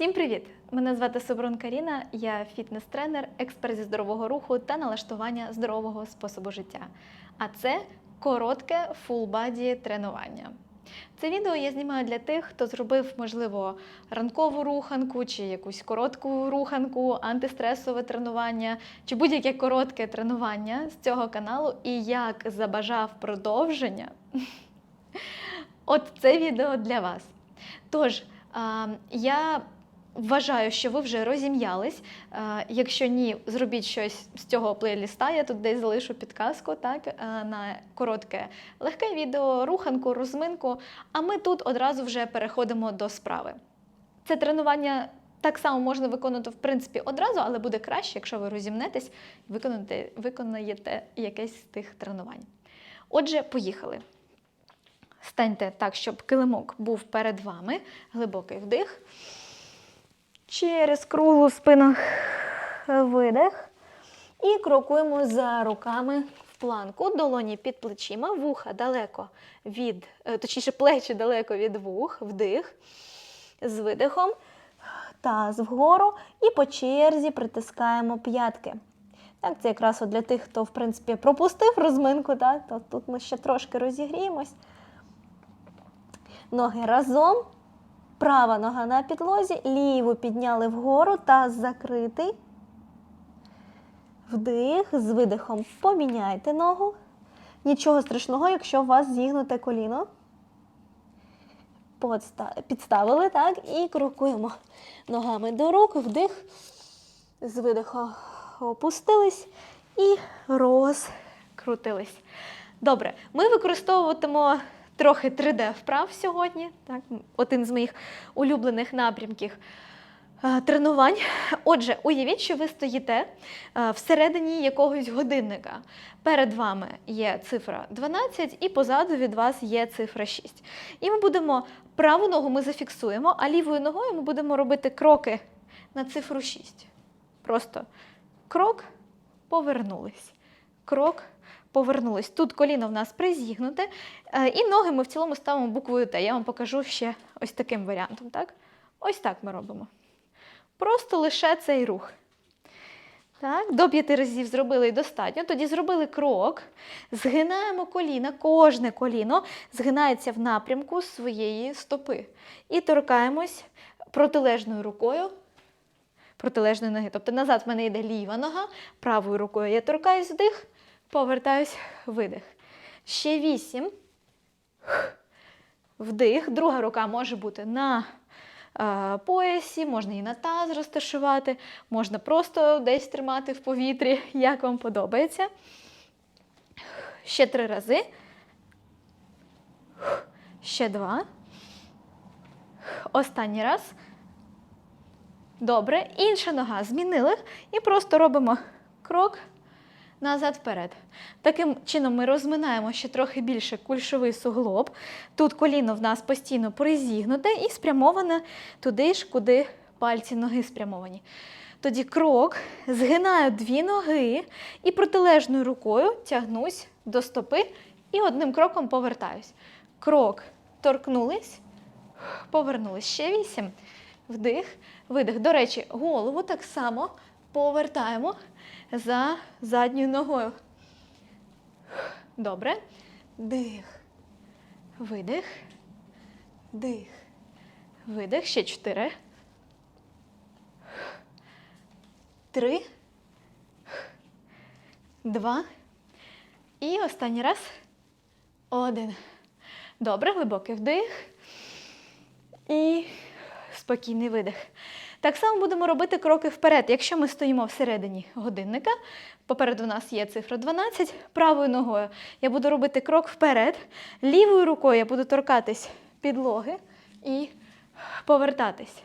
Всім привіт! Мене звати Собрун Каріна, я фітнес-тренер, експерт зі здорового руху та налаштування здорового способу життя. А це коротке фулбаді тренування. Це відео я знімаю для тих, хто зробив, можливо, ранкову руханку чи якусь коротку руханку, антистресове тренування чи будь-яке коротке тренування з цього каналу і як забажав продовження. От це відео для вас. Тож, я вважаю, що ви вже розім'ялись. Якщо ні, зробіть щось з цього плейліста. Я тут десь залишу підказку так, на коротке легке відео, руханку, розминку. А ми тут одразу вже переходимо до справи. Це тренування так само можна виконувати в принципі одразу, але буде краще, якщо ви розімнетесь і виконаєте, виконаєте якесь з тих тренувань. Отже, поїхали. Станьте так, щоб килимок був перед вами. Глибокий вдих. Через круглу спину видих. І крокуємо за руками в планку. Долоні під плечима, вуха далеко від, е, точніше, плечі далеко від вух, вдих. З видихом. Таз вгору і по черзі притискаємо п'ятки. Так, це якраз для тих, хто, в принципі, пропустив розминку, так, то тут ми ще трошки розігріємось. Ноги разом. Права нога на підлозі, ліву підняли вгору, таз закритий. Вдих, з видихом поміняйте ногу. Нічого страшного, якщо у вас зігнуте коліно. Підставили, так, і крокуємо ногами до рук, вдих, з видихом опустились і розкрутились. Добре, ми використовуватимо трохи 3D вправ сьогодні. Так, один з моїх улюблених напрямків е, тренувань. Отже, уявіть, що ви стоїте е, всередині якогось годинника. Перед вами є цифра 12, і позаду від вас є цифра 6. І ми будемо праву ногу ми зафіксуємо, а лівою ногою ми будемо робити кроки на цифру 6. Просто крок, повернулись. Крок, повернулись. Тут коліно в нас призігнуте, е, і ноги ми в цілому ставимо буквою Т. Я вам покажу ще ось таким варіантом. Так? Ось так ми робимо. Просто лише цей рух. Так, до п'яти разів зробили і достатньо. Тоді зробили крок, згинаємо коліна, кожне коліно згинається в напрямку своєї стопи. І торкаємось протилежною рукою протилежної ноги. Тобто назад в мене йде ліва нога, правою рукою я торкаюсь вдих, повертаюсь видих. Ще вісім. Вдих. Друга рука може бути на е, поясі, можна і на таз розташувати, можна просто десь тримати в повітрі, як вам подобається. Ще три рази. Ще два. Останній раз. Добре. Інша нога змінили і просто робимо крок назад вперед. Таким чином ми розминаємо ще трохи більше кульшовий суглоб. Тут коліно в нас постійно призігнуте і спрямоване туди ж, куди пальці ноги спрямовані. Тоді крок, згинаю дві ноги і протилежною рукою тягнусь до стопи і одним кроком повертаюсь. Крок, торкнулись, повернулись. Ще вісім. Вдих, видих. До речі, голову так само повертаємо за задньою ногою. Добре. Дих. Видих. Дих. Видих. Ще чотири. Три. Два. І останній раз. Один. Добре, глибокий вдих. І спокійний видих. Так само будемо робити кроки вперед. Якщо ми стоїмо всередині годинника, попереду нас є цифра 12, правою ногою я буду робити крок вперед, лівою рукою я буду торкатись підлоги і повертатись.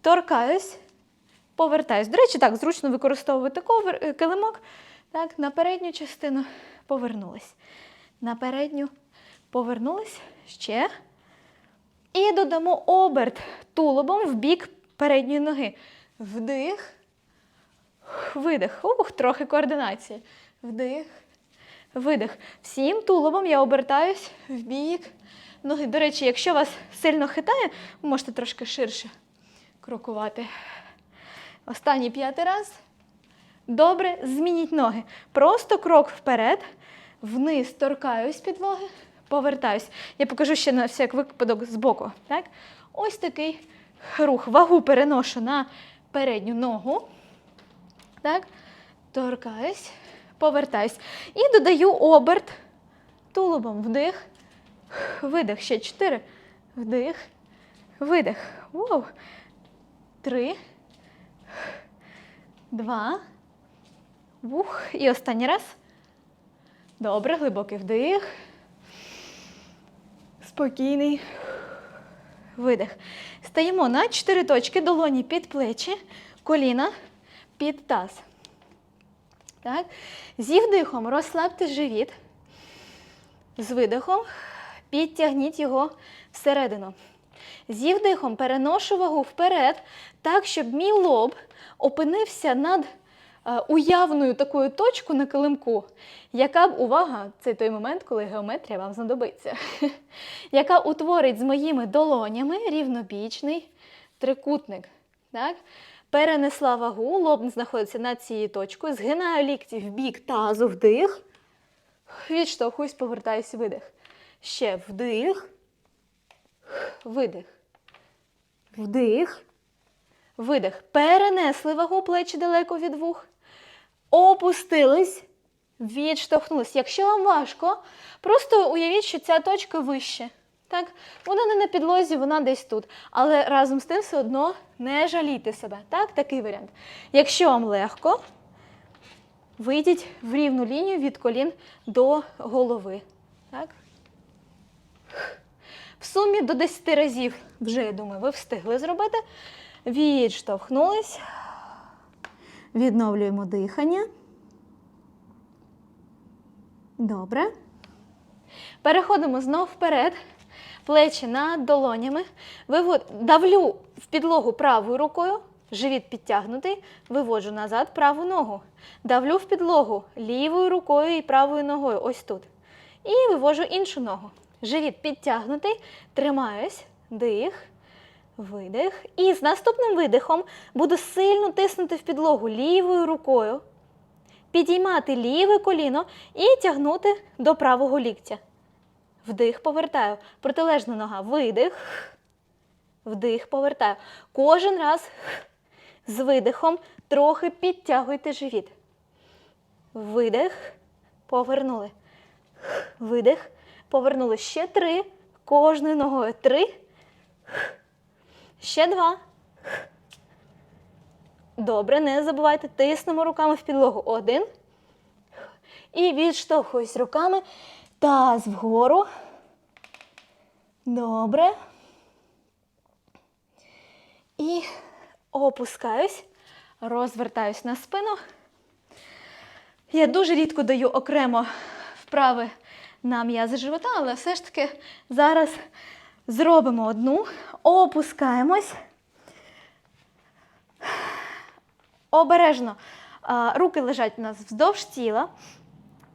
Торкаюсь, повертаюсь. До речі, так, зручно використовувати ковер, е, килимок. Так, на передню частину повернулись. На передню повернулись ще. І додамо оберт тулубом в бік передньої ноги. Вдих, видих. Ух, трохи координації. Вдих, видих. Всім тулубом я обертаюсь в бік ноги. До речі, якщо вас сильно хитає, можете трошки ширше крокувати. Останній п'ятий раз. Добре, змініть ноги. Просто крок вперед, вниз торкаюсь підлоги, повертаюсь. Я покажу ще на всяк випадок збоку. Так? Ось такий рух. Вагу переношу на передню ногу. Так? Торкаюсь, повертаюсь. І додаю оберт тулубом. Вдих, видих. Ще чотири. Вдих, видих. Воу. Три. Два. Вух. І останній раз. Добре, глибокий вдих. Спокійний. Видих. Стаємо на чотири точки, долоні під плечі, коліна під таз. Так. Зі вдихом розслабте живіт. З видихом підтягніть його всередину. Зі вдихом переношу вагу вперед, так, щоб мій лоб опинився над уявною такою точкою на килимку, яка б, увага, це той момент, коли геометрія вам знадобиться, яка утворить з моїми долонями рівнобічний трикутник. Так? Перенесла вагу, лоб знаходиться над цією точкою, згинаю лікті в бік тазу, вдих, відштовхуюсь, повертаюсь, видих. Ще вдих, видих. Вдих. Видих. Перенесли вагу плечі далеко від вух. Опустились. Відштовхнулись. Якщо вам важко, просто уявіть, що ця точка вище. Так? Вона не на підлозі, вона десь тут. Але разом з тим все одно не жалійте себе. Так? Такий варіант. Якщо вам легко, вийдіть в рівну лінію від колін до голови. Так? В сумі до 10 разів вже, я думаю, ви встигли зробити. Відштовхнулись. Відновлюємо дихання. Добре. Переходимо знов вперед. Плечі над долонями. Вивод... Давлю в підлогу правою рукою, живіт підтягнутий, виводжу назад праву ногу. Давлю в підлогу лівою рукою і правою ногою, ось тут. І вивожу іншу ногу. Живіт підтягнутий, тримаюсь, дих, видих. І з наступним видихом буду сильно тиснути в підлогу лівою рукою, підіймати ліве коліно і тягнути до правого ліктя. Вдих, повертаю. Протилежна нога. Видих. Вдих, повертаю. Кожен раз з видихом трохи підтягуйте живіт. Видих, повернули. Видих, повернули. Ще три. Кожною ногою. Три. Ще два. Добре, не забувайте, тиснемо руками в підлогу. Один. І відштовхуюсь руками. Таз вгору. Добре. І опускаюсь, розвертаюсь на спину. Я дуже рідко даю окремо вправи на м'язи живота, але все ж таки зараз зробимо одну, опускаємось. Обережно. Руки лежать у нас вздовж тіла.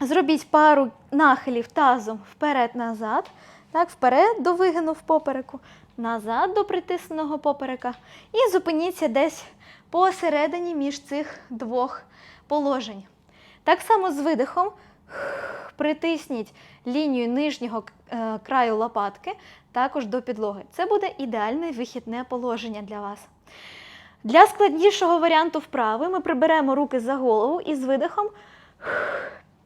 Зробіть пару нахилів тазом вперед-назад. Так, вперед до вигину в попереку, назад до притисненого поперека. І зупиніться десь посередині між цих двох положень. Так само з видихом притисніть лінію нижнього е, краю лопатки також до підлоги. Це буде ідеальне вихідне положення для вас. Для складнішого варіанту вправи ми приберемо руки за голову і з видихом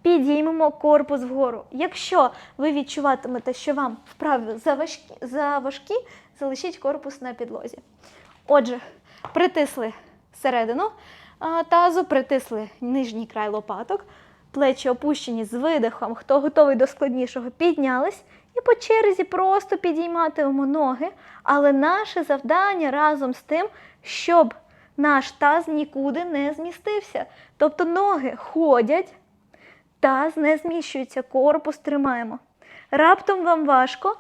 підіймемо корпус вгору. Якщо ви відчуватимете, що вам вправи заважкі, заважкі залишіть корпус на підлозі. Отже, притисли середину тазу, притисли нижній край лопаток, плечі опущені з видихом, хто готовий до складнішого, піднялись. І по черзі просто підійматимемо ноги, але наше завдання разом з тим, щоб наш таз нікуди не змістився. Тобто ноги ходять, таз не зміщується, корпус тримаємо. Раптом вам важко,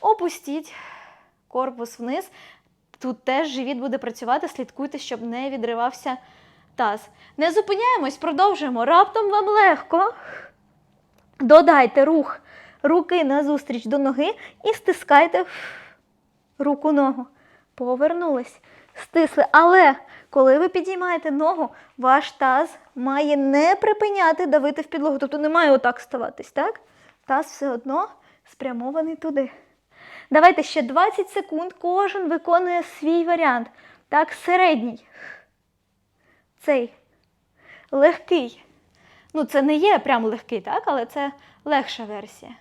опустіть корпус вниз. Тут теж живіт буде працювати, слідкуйте, щоб не відривався таз. Не зупиняємось, продовжуємо. Раптом вам легко. Додайте рух руки назустріч до ноги і стискайте руку ногу. Повернулись. стисли. Але коли ви підіймаєте ногу, ваш таз має не припиняти давити в підлогу. Тобто не має отак ставатись, так? Таз все одно спрямований туди. Давайте ще 20 секунд. Кожен виконує свій варіант. Так, середній. Цей легкий. Ну, це не є прям легкий, так? Але це легша версія.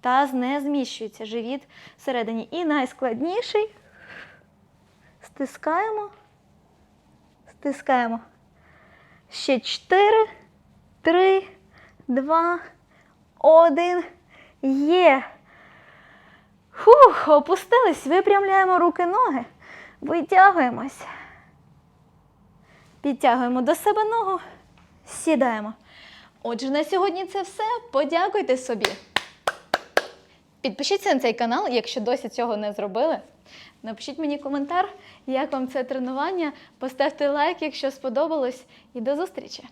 Таз не зміщується, живіт всередині. І найскладніший. Стискаємо. Стискаємо. Ще 4, 3, 2, 1. Є. Фух, опустились, випрямляємо руки, ноги, витягуємось. Підтягуємо до себе ногу, сідаємо. Отже, на сьогодні це все. Подякуйте собі. Підпишіться на цей канал, якщо досі цього не зробили. Напишіть мені коментар, як вам це тренування. Поставте лайк, якщо сподобалось, і до зустрічі!